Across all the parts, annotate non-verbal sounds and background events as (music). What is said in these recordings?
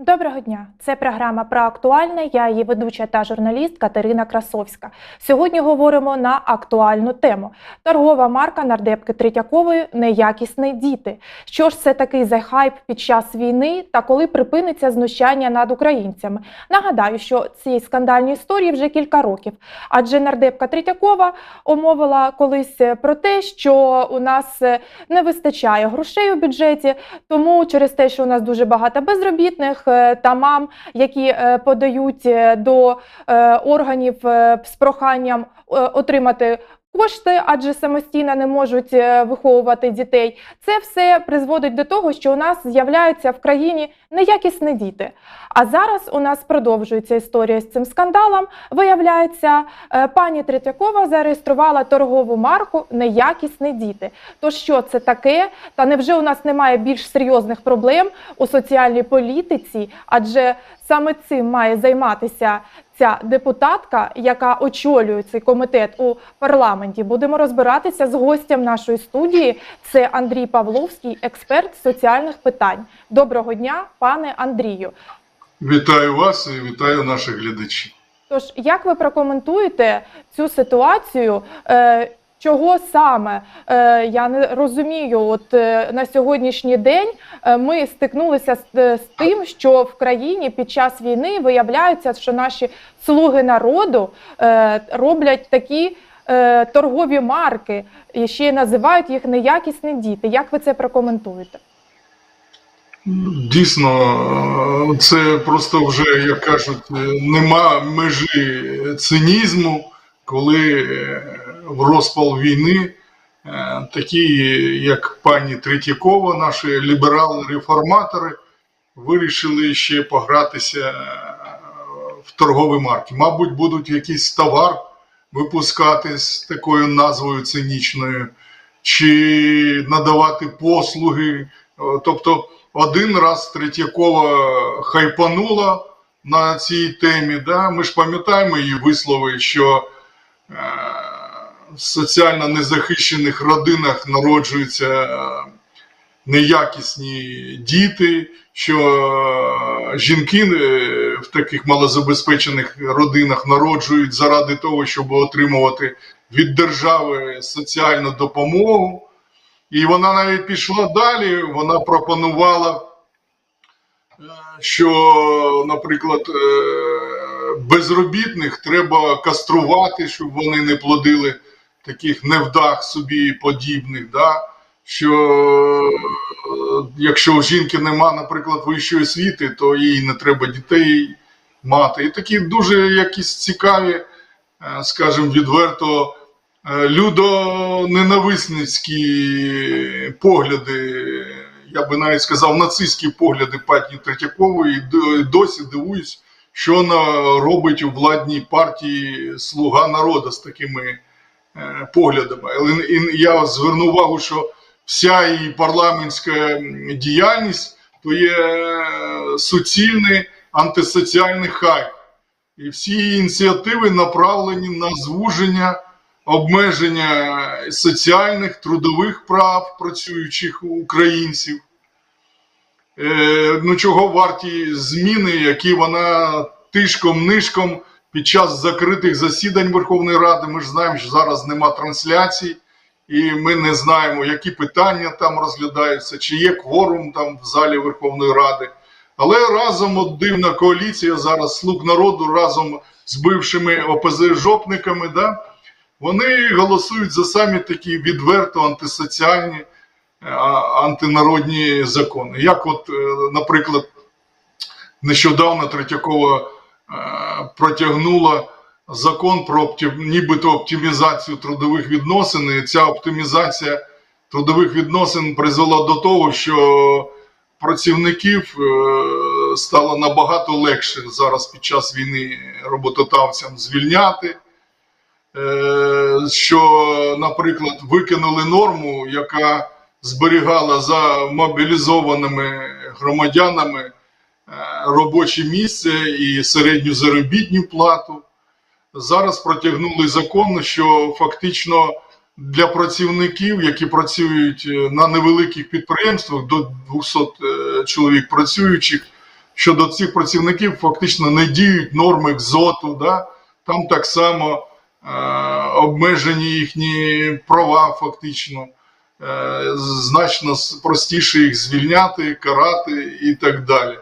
Доброго дня! Це програма про актуальне. Я її ведуча та журналіст Катерина Красовська. Сьогодні говоримо на актуальну тему: торгова марка нардепки Третьякової неякісні діти. Що ж це такий за хайп під час війни та коли припиниться знущання над українцями? Нагадаю, що цій скандальній історії вже кілька років. Адже нардепка Третьякова умовила колись про те, що у нас не вистачає грошей у бюджеті, тому через те, що у нас дуже багато безробітних та мам, які е, подають е, до е, органів е, з проханням е, отримати. Кошти, адже самостійно не можуть е, виховувати дітей. Це все призводить до того, що у нас з'являються в країні неякісні діти. А зараз у нас продовжується історія з цим скандалом. Виявляється, е, пані Третьякова зареєструвала торгову марку Неякісні діти. То що це таке? Та невже у нас немає більш серйозних проблем у соціальній політиці? Адже саме цим має займатися ця депутатка, яка очолює цей комітет у парламенті. Будемо розбиратися з гостем нашої студії. Це Андрій Павловський, експерт з соціальних питань. Доброго дня, пане Андрію. Вітаю вас і вітаю наших глядачів. Тож, як ви прокоментуєте цю ситуацію? Чого саме е, я не розумію, от е, на сьогоднішній день е, ми стикнулися з, тим, що в країні під час війни виявляється, що наші слуги народу роблять такі торгові марки і ще називають їх неякісні діти. Як ви це прокоментуєте? Дійсно, це просто вже, як кажуть, нема межі цинізму, коли в розпал війни е, такі, як пані Третьякова, наші ліберали-реформатори, вирішили ще погратися е, в торгові марки. Мабуть, будуть якийсь товар випускати з такою назвою цинічною, чи надавати послуги. Е, Тобто, один раз Третьякова хайпанула на цій темі. Да? Ми ж пам'ятаємо її вислови, що соціально незахищених родинах народжуються е, неякісні діти, що е, жінки е, в таких малозабезпечених родинах народжують заради того, щоб отримувати від держави соціальну допомогу. І вона навіть пішла далі. Вона пропонувала, що, наприклад, безробітних треба каструвати, щоб вони не плодили таких невдах собі подібних. Да? Що е, якщо у жінки нема, наприклад, вищої освіти, то їй не треба дітей мати. І такі дуже якісь цікаві, е, скажімо, відверто е, людоненависницькі погляди, я би навіть сказав, нацистські погляди пані Третьякової, і досі дивуюсь, що вона робить у владній партії Слуга народу з такими поглядами. Але я зверну увагу, що вся її парламентська діяльність то є е, суцільний антисоціальний хайп. І всі її ініціативи направлені на звуження, обмеження соціальних трудових прав працюючих українців. Е, ну, чого варті зміни, які вона тишком-нишком під час закритих засідань Верховної Ради. Ми ж знаємо, що зараз нема трансляцій, і ми не знаємо, які питання там розглядаються, чи є кворум там в залі Верховної Ради. Але разом от дивна коаліція зараз слуг народу разом з бившими ОПЗ-жопниками, да, вони голосують за самі такі відверто антисоціальні, е, антинародні закони. Як, от, е, наприклад, нещодавно Третьякова протягнула закон про оптим, нібито оптимізацію трудових відносин, і ця оптимізація трудових відносин призвела до того, що працівників е, стало набагато легше зараз під час війни роботодавцям звільняти. Е, Що, наприклад, викинули норму, яка зберігала за мобілізованими громадянами робоче місце і середню заробітну плату. Зараз протягнули закон, що фактично для працівників, які працюють е, на невеликих підприємствах до 200 е, чоловік працюючих, щодо цих працівників фактично не діють норми КЗОТу, да? там так само е, обмежені їхні права фактично. Е, значно простіше їх звільняти, карати і так далі.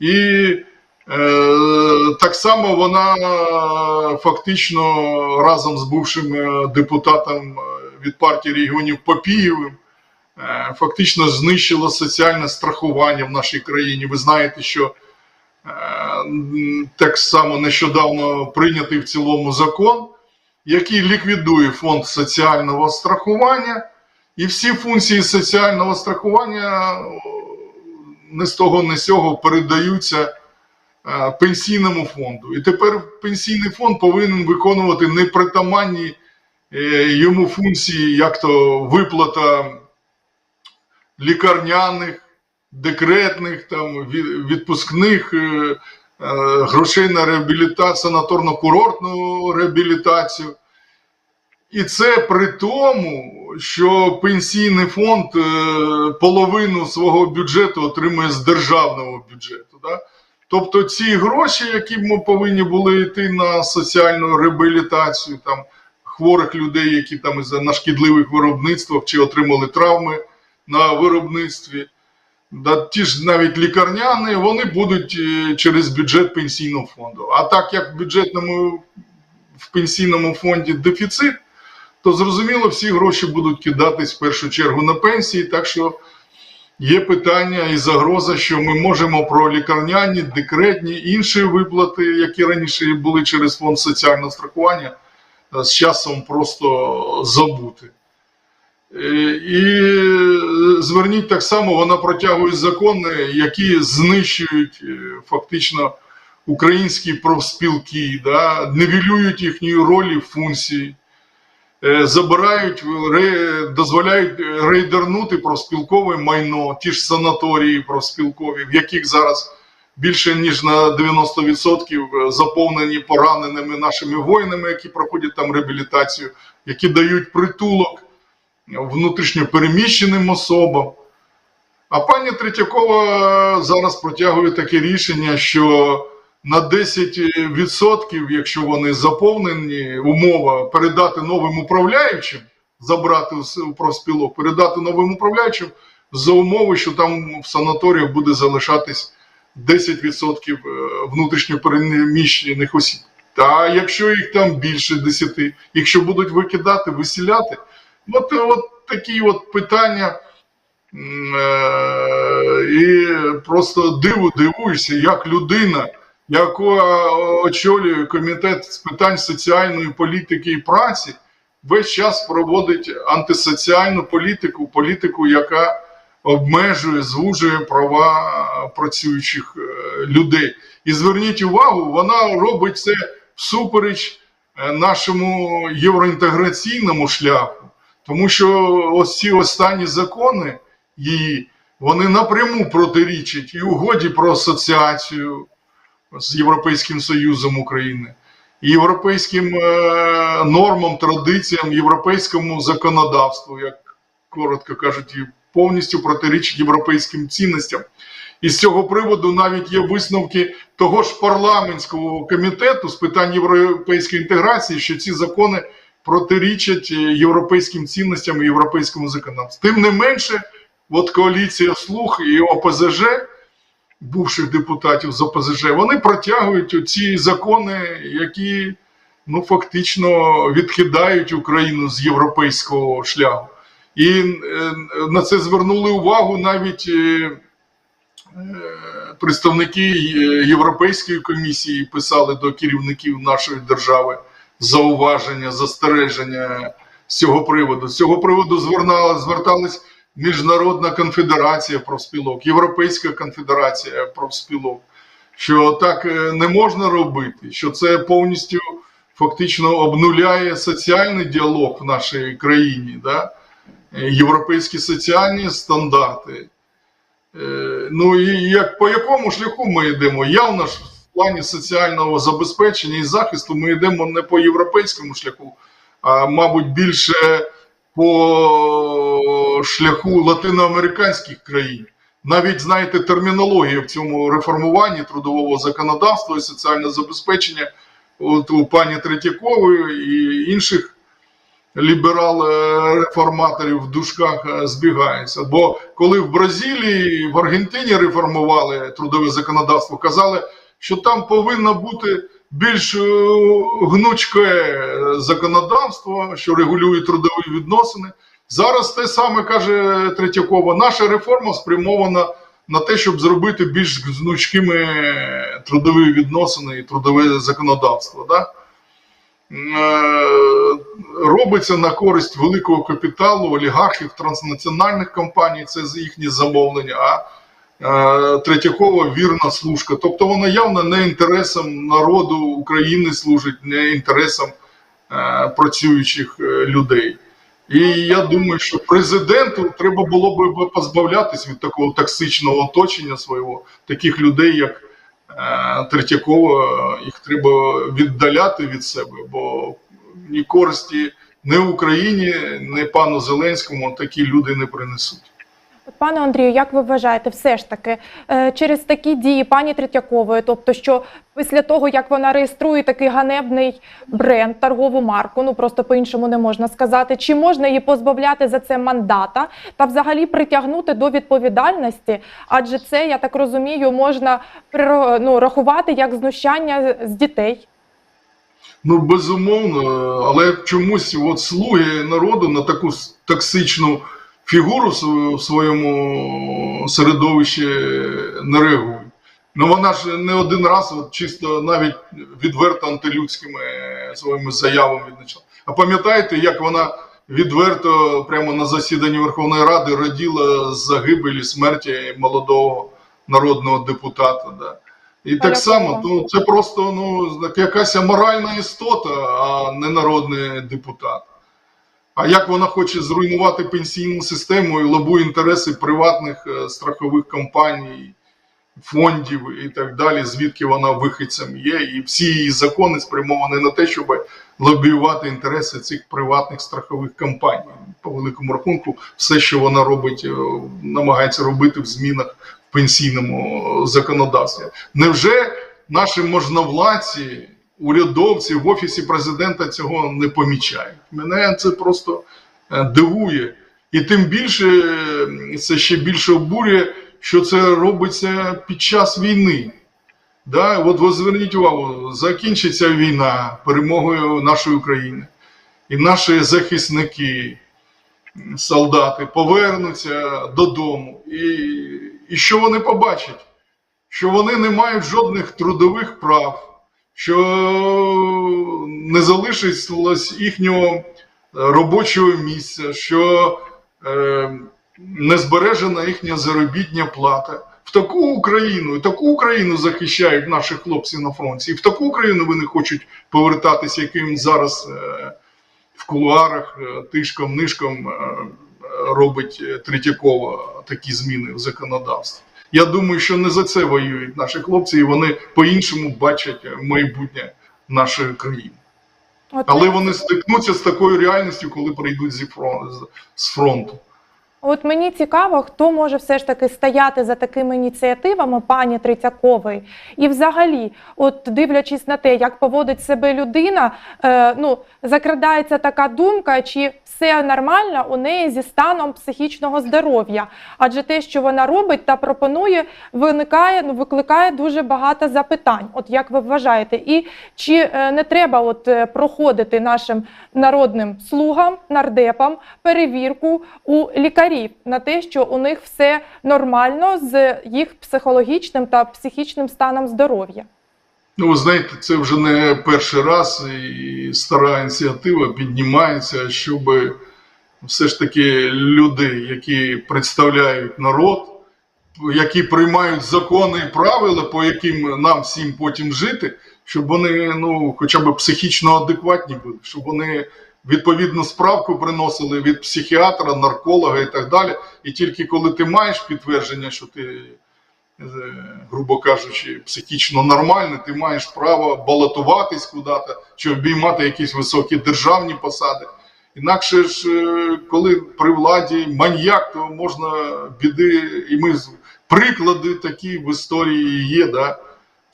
І е, так само вона фактично разом з бувшим е, депутатом е, від партії регіонів Попієвим е, фактично знищила соціальне страхування в нашій країні. Ви знаєте, що е, так само нещодавно прийнятий в цілому закон, який ліквідує фонд соціального страхування. І всі функції соціального страхування не з того, не з цього передаються е, пенсійному фонду. І тепер пенсійний фонд повинен виконувати непритаманні е, йому функції, як то виплата лікарняних, декретних, там, відпускних е, грошей на реабілітацію, санаторно-курортну реабілітацію. І це при тому, що пенсійний фонд е, половину свого бюджету отримує з державного бюджету. Да? Тобто ці гроші, які ми повинні були йти на соціальну реабілітацію там, хворих людей, які там із на шкідливих виробництвах чи отримали травми на виробництві, да, ті ж навіть лікарняні, вони будуть е, через бюджет пенсійного фонду. А так як в бюджетному в пенсійному фонді дефіцит, то зрозуміло, всі гроші будуть кидатись в першу чергу на пенсії. Так що є питання і загроза, що ми можемо про лікарняні, декретні, інші виплати, які раніше були через фонд соціального страхування, е, з часом просто забути. Е, І е, зверніть так само, вона протягує закони, які знищують фактично українські профспілки, да, нивелюють їхні ролі, функції забирають, дозволяють рейдернути профспілкове майно, ті ж санаторії профспілкові, в яких зараз більше ніж на 90% заповнені пораненими нашими воїнами, які проходять там реабілітацію, які дають притулок внутрішньопереміщеним особам. А пані Третьякова зараз протягує таке рішення, що на 10%, якщо вони заповнені, умова передати новим управляючим, забрати у профспілок, передати новим управляючим за умови, що там в санаторіях буде залишатись 10% внутрішньопереміщених осіб. Та якщо їх там більше 10, якщо будуть викидати, виселяти, от, от такі от питання. Е, І просто диву дивуюся, як людина, яка очолює комітет з питань соціальної політики і праці, весь час проводить антисоціальну політику, політику, яка обмежує, звужує права працюючих е, людей. І зверніть увагу, вона робить це всупереч е, нашому євроінтеграційному шляху, тому що ось ці останні закони її, вони напряму протирічать і угоді про асоціацію з Європейським Союзом України, європейським е, нормам, традиціям, європейському законодавству, як коротко кажуть, повністю протирічить європейським цінностям. І з цього приводу навіть є висновки того ж парламентського комітету з питань європейської інтеграції, що ці закони протирічать е, європейським цінностям і європейському законодавству. Тим не менше, от коаліція слух і ОПЗЖ, бувших депутатів з ОПЗЖ, вони протягують ці закони, які ну, фактично відкидають Україну з європейського шляху. І е, на це звернули увагу навіть е, е, представники Європейської комісії писали до керівників нашої держави зауваження, застереження з цього приводу. З цього приводу звертались Міжнародна конфедерація профспілок, Європейська конфедерація профспілок, що так е, не можна робити, що це повністю фактично обнуляє соціальний діалог в нашій країні, да? Е, європейські соціальні стандарти. Е, Ну і як по якому шляху ми йдемо? Явно ж в плані соціального забезпечення і захисту ми йдемо не по європейському шляху, а мабуть більше по шляху латиноамериканських країн, навіть знаєте, термінологія в цьому реформуванні трудового законодавства і соціального забезпечення от у пані Третьякової і інших ліберал-реформаторів в дужках е, збігаються. Бо коли в Бразилії, в Аргентині реформували трудове законодавство, казали, що там повинно бути більш е, гнучке законодавство, що регулює трудові відносини. Зараз те саме каже Третьякова. Наша реформа спрямована на те, щоб зробити більш гнучкими трудові відносини і трудове законодавство. Да? Е, Робиться на користь великого капіталу, олігархів, транснаціональних компаній, це їхні замовлення. А е, Третьякова вірна служка. Тобто вона явно не інтересам народу України служить, не інтересам е, працюючих людей. І я думаю, що президенту треба було б позбавлятись від такого токсичного оточення свого, таких людей, як е, Третьякова, їх треба віддаляти від себе, бо ні користі ні Україні, ні пану Зеленському такі люди не принесуть. Пане Андрію, як ви вважаєте, все ж таки е, через такі дії пані Третьякової, тобто, що після того як вона реєструє такий ганебний бренд, торгову марку, ну просто по-іншому не можна сказати, чи можна її позбавляти за це мандата та взагалі притягнути до відповідальності? Адже це, я так розумію, можна ну, рахувати як знущання з дітей. Ну, безумовно, але чомусь от слуги народу на таку токсичну фігуру в своєму середовищі не реагують. Ну вона ж не один раз, от чисто навіть відверто антилюдськими своїми заявами відзначала. А пам'ятаєте, як вона відверто прямо на засіданні Верховної Ради раділа з загибелі смерті молодого народного депутата? Да? І так само, ну це просто ну якась аморальна істота, а не народний депутат. А як вона хоче зруйнувати пенсійну систему і лобує інтереси приватних е, страхових компаній, фондів і так далі, звідки вона вихідцем є, і всі її закони спрямовані на те, щоб лобіювати інтереси цих приватних страхових компаній. По великому рахунку, все, що вона робить, е, намагається робити в змінах в пенсійному е, законодавстві. Невже наші можновладці, урядовці в офісі президента цього не помічають? Мене це просто е, дивує. І тим більше це ще більше обурює, що це робиться під час війни. Да? От ви зверніть увагу, закінчиться війна перемогою нашої України. І наші захисники, солдати повернуться додому. І, і що вони побачать? Що вони не мають жодних трудових прав, що не залишилось їхнього робочого місця, що е, не збережена їхня заробітня плата. В таку Україну, і таку Україну захищають наші хлопці на фронті, і в таку Україну вони хочуть повертатися, яким зараз е, в кулуарах е, тишком-нишком е, робить е, Третьякова такі зміни в законодавстві. Я думаю, що не за це воюють наші хлопці, і вони по-іншому бачать майбутнє нашої країни. Але вони стикнуться з такою реальністю, коли прийдуть з фронту. От мені цікаво, хто може все ж таки стояти за такими ініціативами пані Третьякової. І взагалі, от дивлячись на те, як поводить себе людина, е, ну закрадається така думка, чи все нормально у неї зі станом психічного здоров'я. Адже те, що вона робить та пропонує, виникає, ну викликає дуже багато запитань. От як ви вважаєте, і чи е, не треба от е, проходити нашим народним слугам, нардепам перевірку у лікарів на те, що у них все нормально з їх психологічним та психічним станом здоров'я? Ну, ви знаєте, це вже не перший раз, і стара ініціатива піднімається, щоб все ж таки люди, які представляють народ, які приймають закони і правила, по яким нам всім потім жити, щоб вони ну, хоча б психічно адекватні були, щоб вони відповідну справку приносили від психіатра, нарколога і так далі. І тільки коли ти маєш підтвердження, що ти е, грубо кажучи, психічно нормальний, ти маєш право балотуватись куди-то чи обіймати якісь високі державні посади. Інакше ж, е, коли при владі маньяк, то можна біди, і ми приклади такі в історії є, да?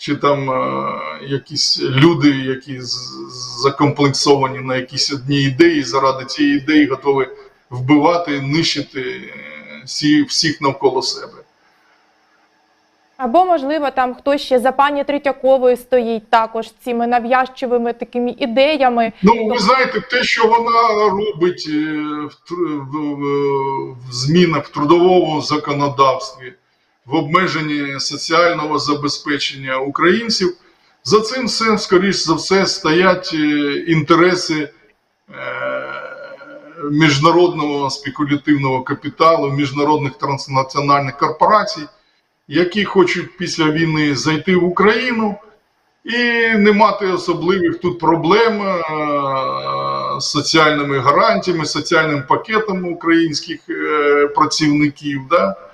Чи там е, якісь люди, які закомплексовані на якісь одні ідеї, заради цієї ідеї готові вбивати, нищити е, всі, всіх навколо себе. Або, можливо, там хтось ще за пані Третьяковою стоїть також цими нав'язчивими такими ідеями. Ну, ви знаєте, те, що вона робить е, в, в, в- в змінах в трудовому законодавстві, в обмеженні соціального забезпечення українців, за цим всім, скоріш за все, стоять е, інтереси е, міжнародного спекулятивного капіталу, міжнародних транснаціональних корпорацій, які хочуть після війни зайти в Україну і не мати особливих тут проблем е, з соціальними гарантіями, соціальним пакетом українських працівників. Да?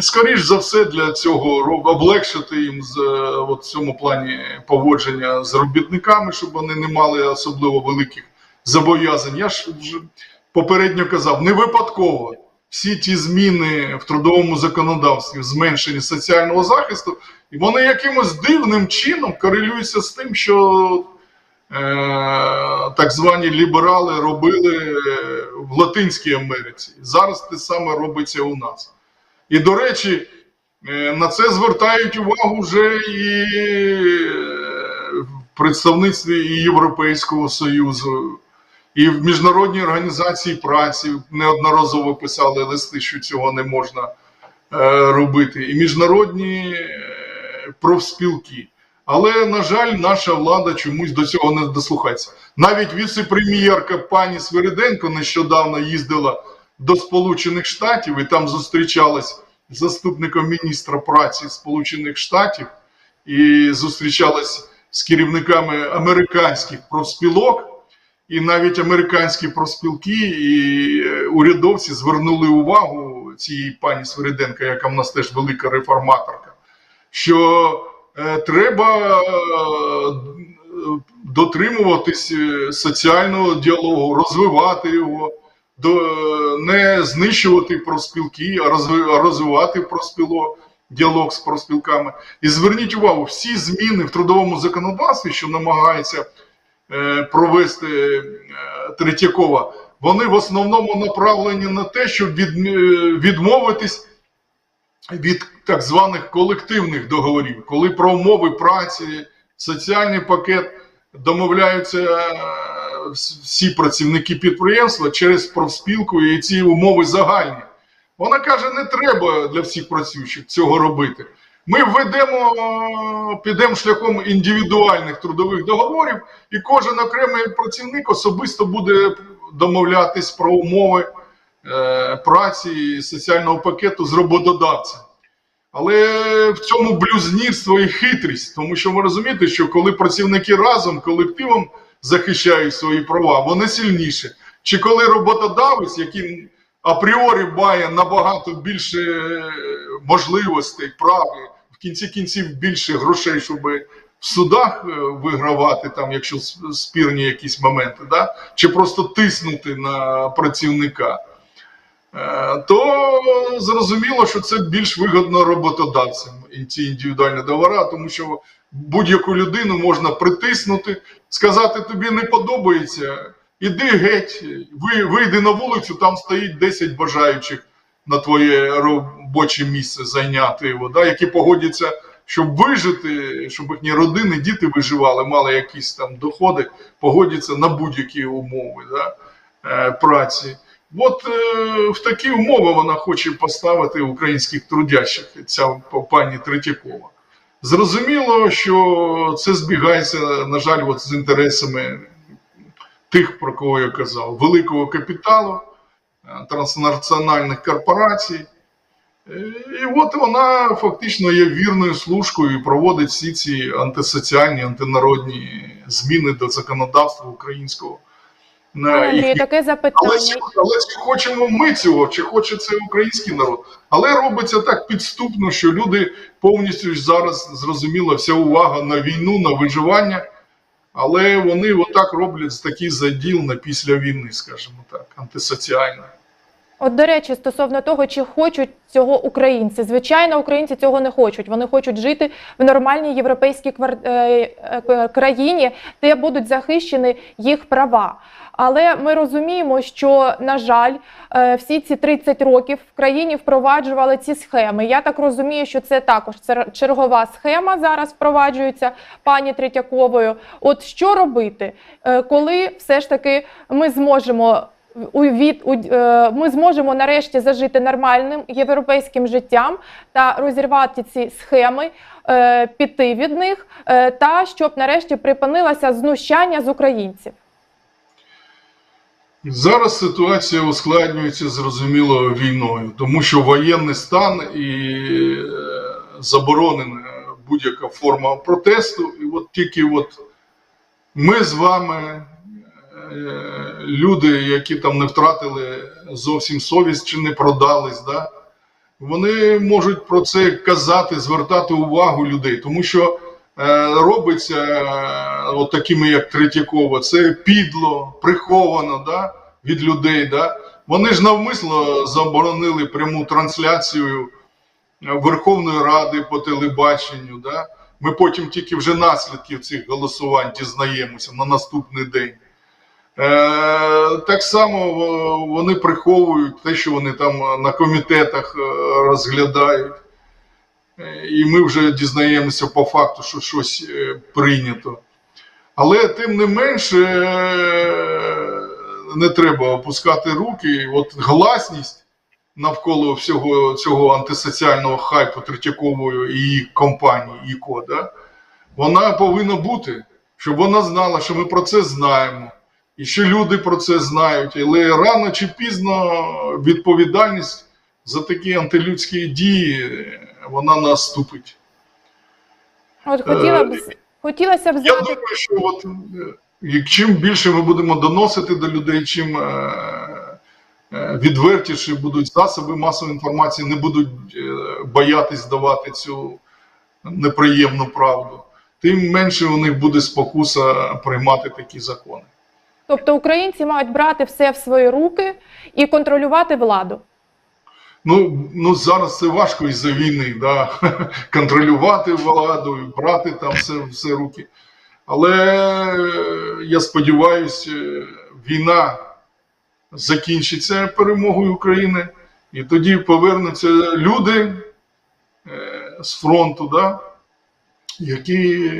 Скоріш за все, для цього облегшити їм з, е, в цьому плані поводження з робітниками, щоб вони не мали особливо великих зобов'язань. Я ж вже попередньо казав, не випадково всі ті зміни в трудовому законодавстві, зменшення соціального захисту, і вони якимось дивним чином корелюються з тим, що е, так звані ліберали робили е, в Латинській Америці. Зараз те саме робиться у нас. І, до речі, е, на це звертають увагу вже і е, представництві і Європейського Союзу, і в Міжнародній організації праці неодноразово писали листи, що цього не можна е, робити, і міжнародні профспілки. Але, на жаль, наша влада чомусь до цього не дослухається. Навіть віце-прем'єрка пані Свириденко нещодавно їздила до Сполучених Штатів і там зустрічалась з заступником міністра праці Сполучених Штатів і зустрічалась з керівниками американських профспілок. І навіть американські профспілки і е, урядовці звернули увагу цієї пані Свириденко, яка в нас теж велика реформаторка, що е, треба е, дотримуватись соціального діалогу, розвивати його, не знищувати профспілки, а розвивати профспілок, діалог з профспілками. І зверніть увагу, всі зміни в трудовому законодавстві, що намагаються е, провести е, Третьякова, вони в основному направлені на те, щоб е, відмовитись від так званих колективних договорів, коли про умови праці, соціальний пакет домовляються всі працівники підприємства через профспілку, і ці умови загальні. Вона каже, не треба для всіх працюючих цього робити. Ми введемо, е, підемо шляхом індивідуальних трудових договорів, і кожен окремий працівник особисто буде домовлятись про умови е, праці і соціального пакету з роботодавцем. Але в цьому блюзнірство і хитрість, тому що ви розумієте, що коли працівники разом колективом захищають свої права, вони сильніші. Чи коли роботодавець, який апріорі має набагато більше е, можливостей, прав, в кінці кінців більше грошей, щоб в судах е, вигравати, там, якщо спірні якісь моменти, да? чи просто тиснути на працівника. Е, то зрозуміло, що це більш вигодно роботодавцям ці індивідуальні договори, тому що будь-яку людину можна притиснути, сказати, тобі не подобається, іди геть, вийди на вулицю, там стоїть 10 бажаючих на твоє робоче місце зайняти його, да, які погодяться, щоб вижити, щоб їхні родини, діти виживали, мали якісь там доходи, погодяться на будь-які умови да, е, праці. От е, в такі умови вона хоче поставити українських трудящих, ця пані Третьякова. Зрозуміло, що це збігається, на жаль, от з інтересами тих, про кого я казав, великого капіталу, е, транснаціональних корпорацій. Е, І от вона фактично є вірною служкою і проводить всі ці антисоціальні, антинародні зміни до законодавства українського. На Пане таке запитання. Але, але чи хочемо ми цього, чи хоче це український народ? Але робиться так підступно, що люди повністю зараз зрозуміла вся увага на війну, на виживання. Але вони отак роблять такий заділ на після війни, скажімо так, антисоціальний. От, до речі, стосовно того, чи хочуть цього українці. Звичайно, українці цього не хочуть. Вони хочуть жити в нормальній європейській квар- е, е, країні, де будуть захищені їх права. Але ми розуміємо, що на жаль, е, всі ці 30 років в країні впроваджували ці схеми. Я так розумію, що це також чергова схема зараз впроваджується пані Третьяковою. От що робити, е, коли все ж таки ми зможемо від е, ми зможемо нарешті зажити нормальним європейським життям та розірвати ці схеми, е, піти від них, е, та щоб нарешті припинилося знущання з українців. Зараз ситуація ускладнюється зрозуміло війною, тому що воєнний стан і заборонена будь-яка форма протесту. І от тільки от ми з вами, люди, які там не втратили зовсім совість чи не продались, да, вони можуть про це казати, звертати увагу людей, тому що е, робиться е, от такими, як Третьякова, це підло, приховано да, від людей. Да. Вони ж навмисно заборонили пряму трансляцію е, Верховної Ради по телебаченню. Да. Ми потім тільки вже наслідків цих голосувань дізнаємося на наступний день. Е, так само е, вони приховують те, що вони там на комітетах е, розглядають. Е, І ми вже дізнаємося по факту, що щось е, прийнято. Але тим не менше е, не треба опускати руки. От гласність навколо всього цього антисоціального хайпу Третьякової і її компанії ІКО, да, вона повинна бути, щоб вона знала, що ми про це знаємо, і що люди про це знають. Але рано чи пізно відповідальність за такі антилюдські дії е, вона наступить. От хотіла б хотілося б Я думаю, що от, е, чим більше ми будемо доносити до людей, чим е, е, відвертіші будуть засоби масової інформації, не будуть е, боятись давати цю неприємну правду, тим менше у них буде спокуса приймати такі закони. Тобто українці мають брати все в свої руки і контролювати владу. Ну, ну зараз це важко із-за війни, да? (laughs) контролювати владу, брати там все, все руки. Але е, я сподіваюся, війна закінчиться перемогою України, і тоді повернуться люди е, з фронту, да? які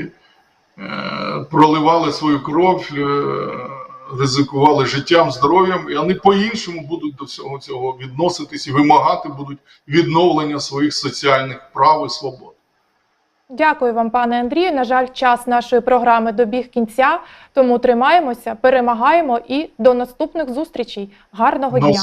е, проливали свою кров, е, ризикували життям, здоров'ям, і вони по-іншому будуть до всього цього відноситись і вимагати будуть відновлення своїх соціальних прав і свобод. Дякую вам, пане Андрію. На жаль, час нашої програми добіг кінця, тому тримаємося, перемагаємо і до наступних зустрічей. Гарного дня!